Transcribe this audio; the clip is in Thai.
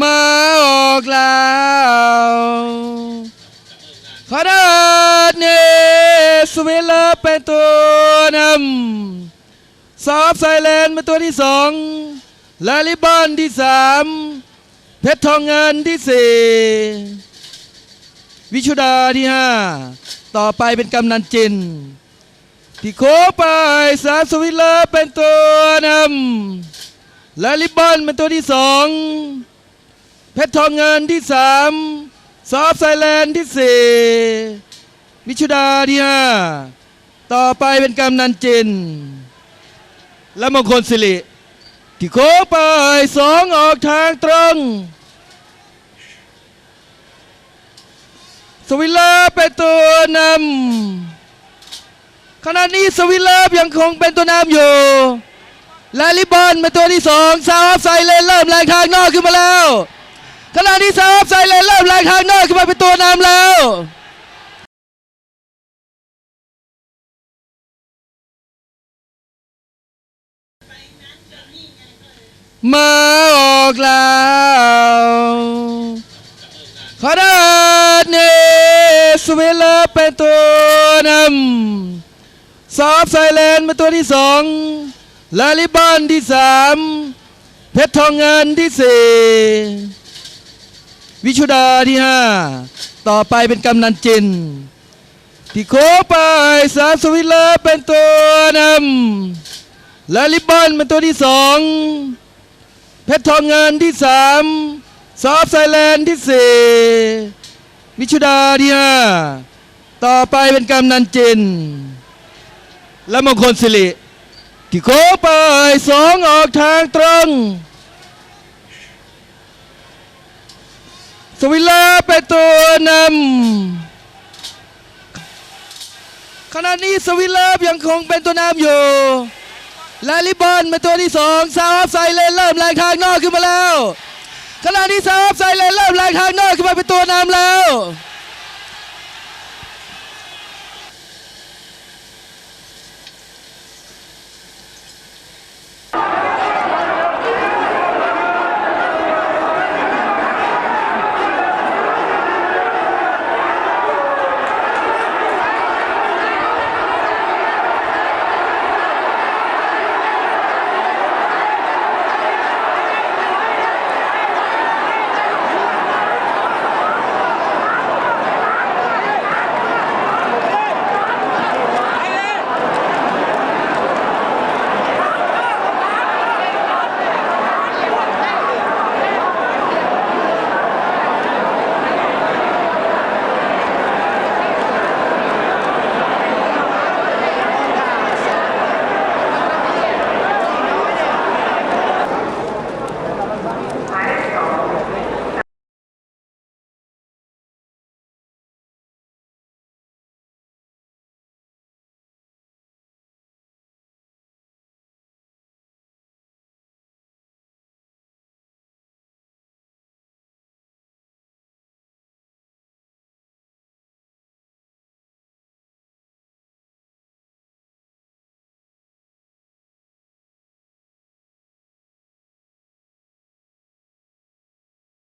มาออกลาวขอเดินเนสวิลเลอร์เป็นตัวนำซอฟไซเลนเป็นตัวที่สองลาลิบอนที่สามเพชรทองเงินที่สี่วิชุดาที่ห้าต่อไปเป็นกำนันจิน ที่โคไปสามสวิลเลอร์เป็นตัวนำลาลิบอนเป็นตัวที่สอง เพชรทองเงินที่สามซอฟไซแลนด์ที่สี่วิชุดาที่ห้าต่อไปเป็นกำนันจิน และมงคลสิริที่โค้ไปสองออกทางตรงสวิลเลอร์เป็นตัวนำขณะนี้สวิลเลอร์ยังคงเป็นตัวนำอยู่และลิบอนเป็นตัวที่สองซาวอัพไซเลนเริ่มแรงทางนอกขึ้นมาแล้ว ขณะนี้ซาวอัพไซเลนเริ่มแรงทางนอกขึ้นมาเป็นตัวนำแล้วมาออกแล้วขนาดนี้สวิลเลอร์เป็นตัวนำซอฟไซเลนเป็นตัวที่สองลาลิบอนที่สามเพชรทองเงินที่สี่ วิชุดาที่ห้าต่อไปเป็นกำนันจินที่โคไปสามสวิลเลอร์เป็นตัวนำแลาลิบบอนเป็นตัวที่สองเพชรทองเงินที่สามซอฟไซแลนด์ที่สี่มิชุดาที่ห้าต่อไปเป็นกำนันจิน และมงคลสิริที่โคไปสองออกทางตรง สวิลเลอร์เป็นตัวนำขณะนี้สวิลเลอร์ยังคงเป็นตัวนำอยู่และลิบอนเป็นตัวที่สองซาวอับไซเลนเริ่มแรงทางนอกขึ้นมาแล้วขณะนี้ซาวอับไซเลนเริ่มแรงทางนอกขึ้นมาเป็นตัวนำแล้ว